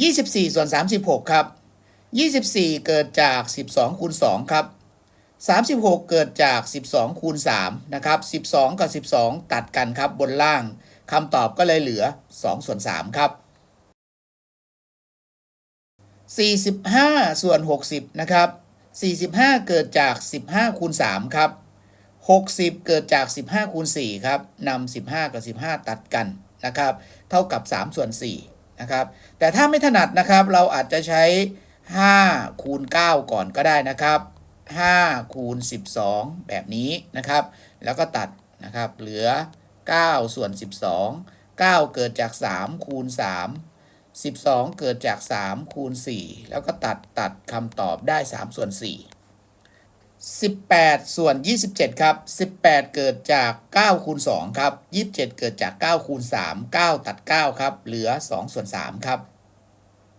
24 ส่วน 36 ครับ 24 เกิดจาก 12คูณ2ครับ 36 เกิดจาก 12คูณ3นะครับ 12 กับ 12 ตัดกันครับบนล่างคำตอบก็เลยเหลือ 2 ส่วน 3 ครับ 45 ส่วน 60 นะครับ 45 เกิดจาก 15คูณ3ครับ 60 เกิดจาก 15คูณ4ครับนำ15 กับ 15 ตัดกันนะครับ เท่ากับ 3 ส่วน 4 นะครับ แต่ถ้าไม่ถนัดนะครับเราอาจจะใช้ 5 คูณ 9 ก่อนก็ได้นะครับ5คูณ 12 แบบนี้นะครับ แล้วก็ตัดนะครับ เหลือ 9 ส่วน 12 9 เกิดจาก 3 คูณ 3 12 เกิดจาก 3 คูณ 4 แล้วก็ตัดตัดคำตอบได้ 3 ส่วน 4 18 ส่วน 27 ครับ 18 เกิดจาก9คูณ2ครับ 27 เกิดจาก9คูณ3 9 ตัด 9 ครับ เหลือ 2 ส่วน 3 ครับ